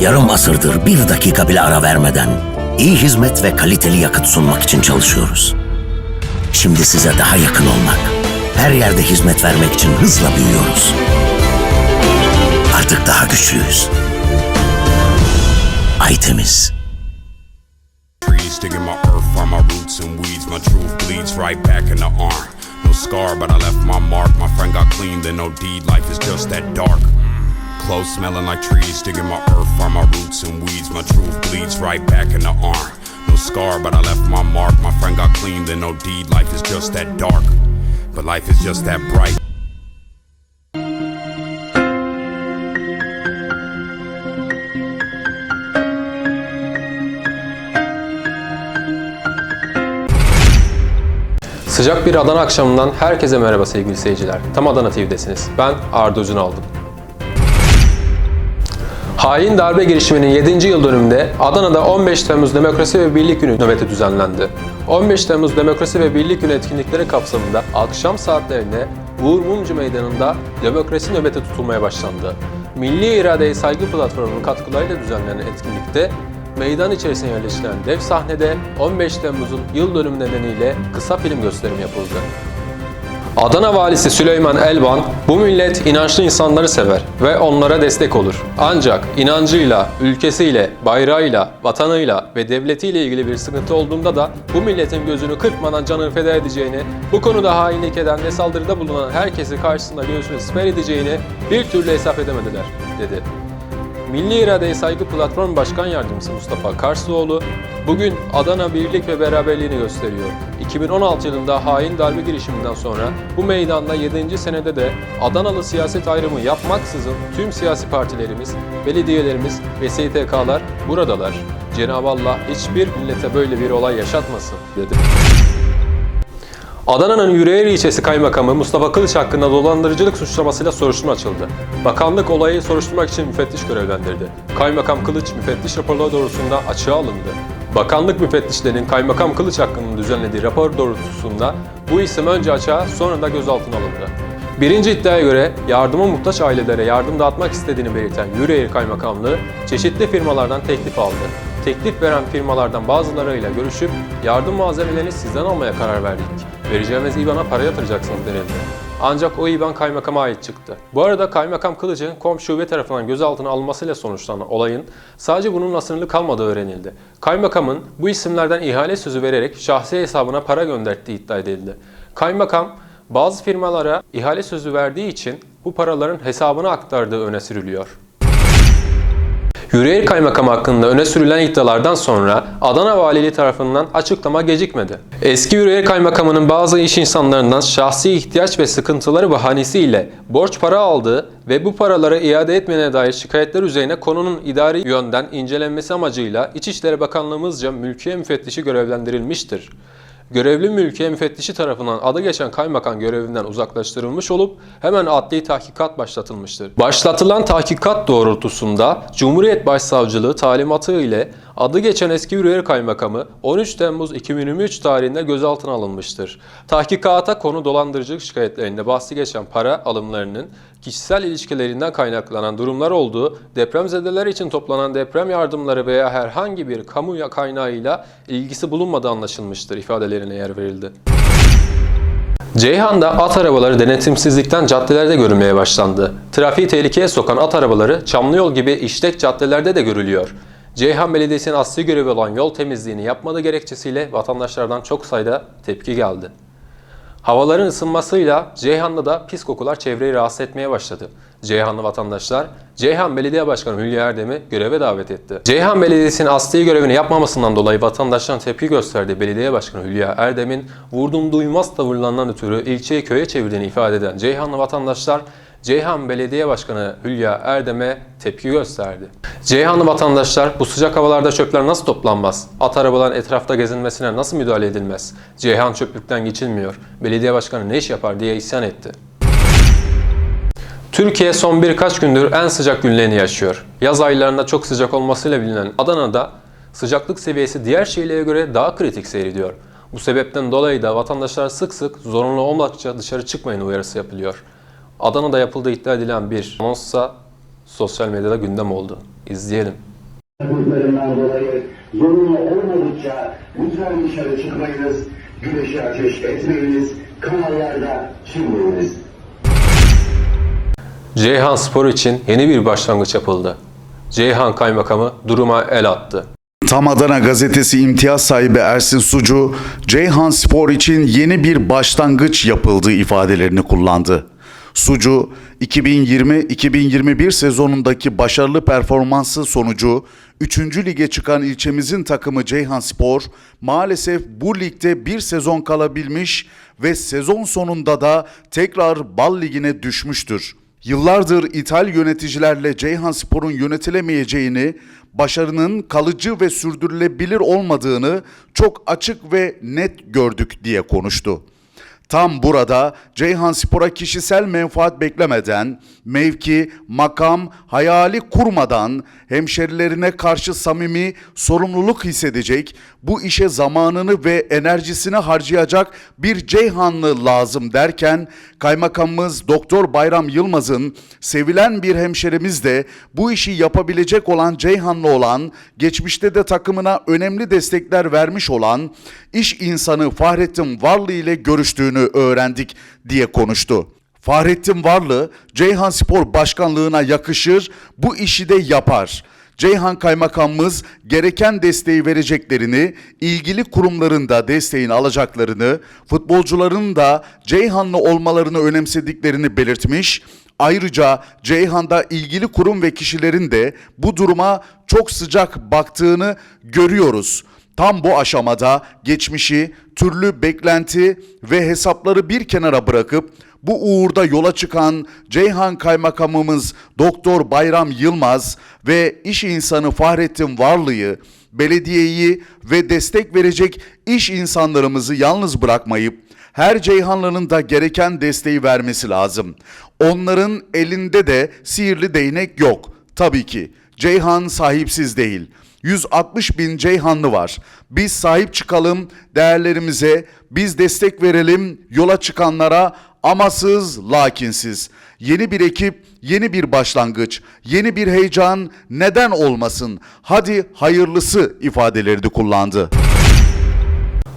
Yarım asırdır bir dakika bile ara vermeden iyi hizmet ve kaliteli yakıt sunmak için çalışıyoruz. Şimdi size daha yakın olmak, her yerde hizmet vermek için hızla büyüyoruz. Artık daha güçlüyüz. Aytemiz. No scar, but I left my mark. My friend got clean, then no deed. Life is just that dark. Clothes smelling like trees, digging my earth from my roots and weeds. My truth bleeds right back in the arm. No scar, but I left my mark. My friend got clean, then no deed. Life is just that dark. But life is just that bright. Sıcak bir Adana akşamından herkese merhaba sevgili seyirciler. Tam Adana TV'desiniz. Ben Arda Özün aldım. Hain darbe girişiminin 7. yıl dönümünde Adana'da 15 Temmuz Demokrasi ve Birlik Günü nöbeti düzenlendi. 15 Temmuz Demokrasi ve Birlik Günü etkinlikleri kapsamında akşam saatlerinde Uğur Mumcu Meydanı'nda demokrasi nöbeti tutulmaya başlandı. Milli İrade'ye Saygı Platformu'nun katkılarıyla düzenlenen etkinlikte meydan içerisine yerleştirilen dev sahnede 15 Temmuz'un yıl dönümü nedeniyle kısa film gösterimi yapıldı. Adana valisi Süleyman Elban, bu millet inançlı insanları sever ve onlara destek olur. Ancak inancıyla, ülkesiyle, bayrağıyla, vatanıyla ve devletiyle ilgili bir sıkıntı olduğunda da bu milletin gözünü kırpmadan canını feda edeceğini, bu konuda hainlik eden ve saldırıda bulunan herkesi karşısında göğsünü siper edeceğini bir türlü hesap edemediler, dedi. Milli İrade'ye Saygı Platform Başkan Yardımcısı Mustafa Karslıoğlu, bugün Adana birlik ve beraberliğini gösteriyor. 2016 yılında hain darbe girişiminden sonra bu meydanda 7. senede de Adanalı siyaset ayrımı yapmaksızın tüm siyasi partilerimiz, belediyelerimiz ve STK'lar buradalar. Cenab-ı Allah hiçbir millete böyle bir olay yaşatmasın, dedi. Adana'nın Yüreğir ilçesi kaymakamı Mustafa Kılıç hakkında dolandırıcılık suçlamasıyla soruşturma açıldı. Bakanlık olayı soruşturmak için müfettiş görevlendirdi. Kaymakam Kılıç müfettiş raporları doğrultusunda açığa alındı. Bakanlık müfettişlerinin Kaymakam Kılıç hakkında düzenlediği rapor doğrultusunda bu isim önce açığa sonra da gözaltına alındı. Birinci iddiaya göre yardıma muhtaç ailelere yardım dağıtmak istediğini belirten Yüreğir Kaymakamlığı çeşitli firmalardan teklif aldı. Teklif veren firmalardan bazılarıyla görüşüp yardım malzemelerini sizden almaya karar verdik. Vereceğimiz IBAN'a para yatıracaksınız denildi. Ancak o IBAN kaymakama ait çıktı. Bu arada kaymakam Kılıç'ın kom şube tarafından gözaltına alınmasıyla sonuçlanan olayın sadece bununla sınırlı kalmadığı öğrenildi. Kaymakamın bu isimlerden ihale sözü vererek şahsi hesabına para gönderdiği iddia edildi. Kaymakam bazı firmalara ihale sözü verdiği için bu paraların hesabına aktardığı öne sürülüyor. Yüreğir Kaymakamı hakkında öne sürülen iddialardan sonra Adana Valiliği tarafından açıklama gecikmedi. Eski Yüreğir Kaymakamı'nın bazı iş insanlarından şahsi ihtiyaç ve sıkıntıları bahanesiyle borç para aldığı ve bu paraları iade etmene dair şikayetler üzerine konunun idari yönden incelenmesi amacıyla İçişleri Bakanlığımızca mülkiye müfettişi görevlendirilmiştir. Görevli mülkiye müfettişi tarafından adı geçen kaymakam görevinden uzaklaştırılmış olup hemen adli tahkikat başlatılmıştır. Başlatılan tahkikat doğrultusunda Cumhuriyet Başsavcılığı talimatı ile adı geçen eski Yüreğir Kaymakamı 13 Temmuz 2023 tarihinde gözaltına alınmıştır. Tahkikata konu dolandırıcılık şikayetlerinde bahsi geçen para alımlarının kişisel ilişkilerinden kaynaklanan durumlar olduğu, depremzedeler için toplanan deprem yardımları veya herhangi bir kamu kaynağıyla ilgisi bulunmadığı anlaşılmıştır ifadelerine yer verildi. Ceyhan'da at arabaları denetimsizlikten caddelerde görülmeye başlandı. Trafiği tehlikeye sokan at arabaları Çamlıyol gibi işlek caddelerde de görülüyor. Ceyhan Belediyesi'nin asli görevi olan yol temizliğini yapmadığı gerekçesiyle vatandaşlardan çok sayıda tepki geldi. Havaların ısınmasıyla Ceyhan'da da pis kokular çevreyi rahatsız etmeye başladı. Ceyhanlı vatandaşlar Ceyhan Belediye Başkanı Hülya Erdem'i göreve davet etti. Ceyhan Belediyesi'nin asli görevini yapmamasından dolayı vatandaşların tepki gösterdiği Belediye Başkanı Hülya Erdem'in vurdum duymaz tavırlarından ötürü ilçeyi köye çevirdiğini ifade eden Ceyhanlı vatandaşlar Ceyhan Belediye Başkanı Hülya Erdem'e tepki gösterdi. Ceyhanlı vatandaşlar bu sıcak havalarda çöpler nasıl toplanmaz? At arabaların etrafta gezinmesine nasıl müdahale edilmez? Ceyhan çöplükten geçilmiyor. Belediye başkanı ne iş yapar diye isyan etti. Türkiye son birkaç gündür en sıcak günlerini yaşıyor. Yaz aylarında çok sıcak olmasıyla bilinen Adana'da sıcaklık seviyesi diğer şehirlere göre daha kritik seyrediyor. Bu sebepten dolayı da vatandaşlar sık sık zorunlu olmadıkça dışarı çıkmayın uyarısı yapılıyor. Adana'da yapıldığı iddia edilen bir anonssa sosyal medyada gündem oldu. İzleyelim. Gruplarından dolayı zorunlu olmadıkça lütfen dışarı çıkmayınız, güneşi ateş etmeyiniz, kanallarda çıkmayınız. Ceyhan Spor için yeni bir başlangıç yapıldı. Ceyhan Kaymakamı duruma el attı. Tam Adana gazetesi imtiyaz sahibi Ersin Sucu, Ceyhan Spor için yeni bir başlangıç yapıldığı ifadelerini kullandı. Sucu, 2020-2021 sezonundaki başarılı performansı sonucu 3. lige çıkan ilçemizin takımı Ceyhan Spor maalesef bu ligde bir sezon kalabilmiş ve sezon sonunda da tekrar Bal Ligi'ne düşmüştür. Yıllardır ithal yöneticilerle Ceyhan Spor'un yönetilemeyeceğini, başarının kalıcı ve sürdürülebilir olmadığını çok açık ve net gördük diye konuştu. Tam burada Ceyhan Spor'a kişisel menfaat beklemeden, mevki, makam, hayali kurmadan hemşerilerine karşı samimi sorumluluk hissedecek, bu işe zamanını ve enerjisini harcayacak bir Ceyhanlı lazım derken Kaymakamımız Doktor Bayram Yılmaz'ın sevilen bir hemşerimiz de bu işi yapabilecek olan Ceyhanlı olan, geçmişte de takımına önemli destekler vermiş olan iş insanı Fahrettin Varlı ile görüştüğünü öğrendik diye konuştu. Fahrettin Varlı, Ceyhan Spor Başkanlığına yakışır, bu işi de yapar. Ceyhan Kaymakamımız gereken desteği vereceklerini, ilgili kurumların da desteğini alacaklarını, futbolcuların da Ceyhanlı olmalarını önemsediklerini belirtmiş. Ayrıca Ceyhan'da ilgili kurum ve kişilerin de bu duruma çok sıcak baktığını görüyoruz. Tam bu aşamada geçmişi, türlü beklenti ve hesapları bir kenara bırakıp bu uğurda yola çıkan Ceyhan Kaymakamımız Doktor Bayram Yılmaz ve iş insanı Fahrettin Varlı'yı, belediyeyi ve destek verecek iş insanlarımızı yalnız bırakmayıp her Ceyhanlı'nın da gereken desteği vermesi lazım. Onların elinde de sihirli değnek yok. Tabii ki Ceyhan sahipsiz değil. 160 bin Ceyhanlı var. Biz sahip çıkalım değerlerimize, biz destek verelim yola çıkanlara amasız lakinsiz. Yeni bir ekip, yeni bir başlangıç, yeni bir heyecan neden olmasın? Hadi hayırlısı ifadelerini kullandı.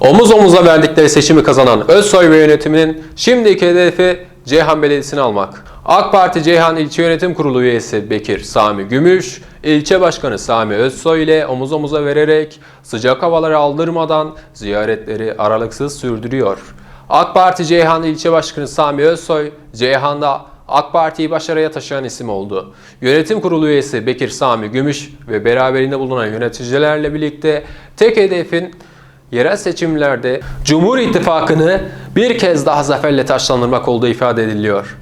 Omuz omuza verdikleri seçimi kazanan Özsoy ve yönetiminin şimdiki hedefi Ceyhan Belediyesi'ni almak. AK Parti Ceyhan İlçe Yönetim Kurulu üyesi Bekir Sami Gümüş, ilçe başkanı Sami Özsoy ile omuz omuza vererek sıcak havaları aldırmadan ziyaretleri aralıksız sürdürüyor. AK Parti Ceyhan İlçe Başkanı Sami Özsoy, Ceyhan'da AK Parti'yi başarıya taşıyan isim oldu. Yönetim Kurulu üyesi Bekir Sami Gümüş ve beraberinde bulunan yöneticilerle birlikte tek hedefin yerel seçimlerde Cumhur İttifakı'nı bir kez daha zaferle taşlandırmak olduğu ifade ediliyor.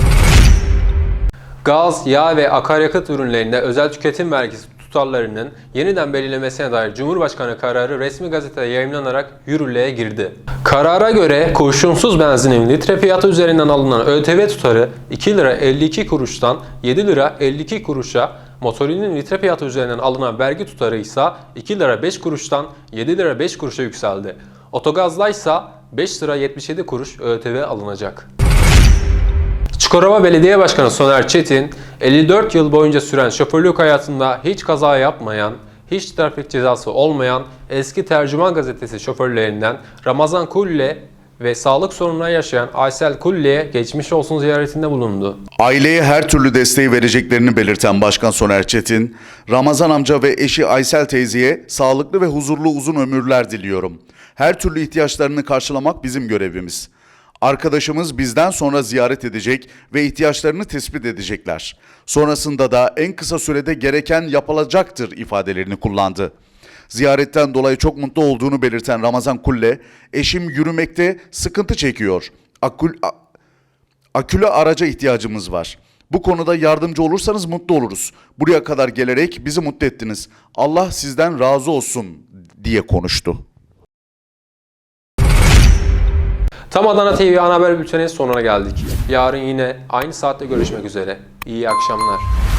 Gaz, yağ ve akaryakıt ürünlerinde özel tüketim vergisi tutarlarının yeniden belirlemesine dair Cumhurbaşkanı kararı resmi gazetede yayımlanarak yürürlüğe girdi. Karara göre kurşunsuz benzinin litre fiyatı üzerinden alınan ÖTV tutarı 2 lira 52 kuruştan 7 lira 52 kuruşa, motorinin litre fiyatı üzerinden alınan vergi tutarı ise 2 lira 5 kuruştan 7 lira 5 kuruşa yükseldi. Otogazda ise 5 lira 77 kuruş ÖTV alınacak. Çukurova Belediye Başkanı Soner Çetin, 54 yıl boyunca süren şoförlük hayatında hiç kaza yapmayan, hiç trafik cezası olmayan eski Tercüman Gazetesi şoförlerinden Ramazan Kulle ve sağlık sorunları yaşayan Aysel Kulle'ye geçmiş olsun ziyaretinde bulundu. Aileye her türlü desteği vereceklerini belirten Başkan Soner Çetin, Ramazan amca ve eşi Aysel teyzeye sağlıklı ve huzurlu uzun ömürler diliyorum. Her türlü ihtiyaçlarını karşılamak bizim görevimiz. Arkadaşımız bizden sonra ziyaret edecek ve ihtiyaçlarını tespit edecekler. Sonrasında da en kısa sürede gereken yapılacaktır ifadelerini kullandı. Ziyaretten dolayı çok mutlu olduğunu belirten Ramazan Kulle, eşim yürümekte sıkıntı çekiyor. Akül, akülü araca ihtiyacımız var. Bu konuda yardımcı olursanız mutlu oluruz. Buraya kadar gelerek bizi mutlu ettiniz. Allah sizden razı olsun diye konuştu. Tam Adana TV ana haber bülteninin sonuna geldik. Yarın yine aynı saatte görüşmek üzere. İyi akşamlar.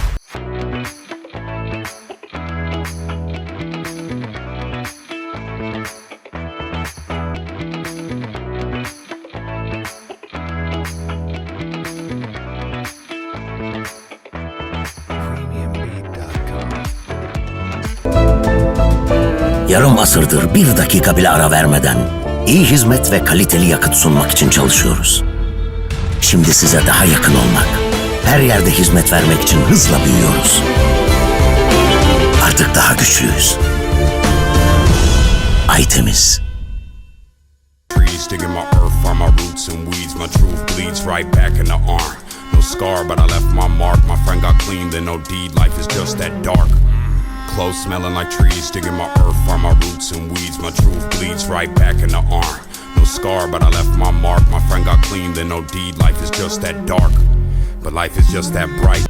Asırdır bir dakika bile ara vermeden iyi hizmet ve kaliteli yakıt sunmak için çalışıyoruz. Şimdi size daha yakın olmak, her yerde hizmet vermek için hızla büyüyoruz. Artık daha güçlüyüz. Ay temiz. Trees digging my earth, find my roots and weeds. My truth bleeds right back in the arm. No scar, but I left my mark. My friend got clean, then no deed. Life is just that dark. Clothes smelling like trees, digging my earth, my roots and weeds. My truth bleeds right back in the arm. No scar, but I left my mark. My friend got clean, then no deed. Life is just that dark. But life is just that bright.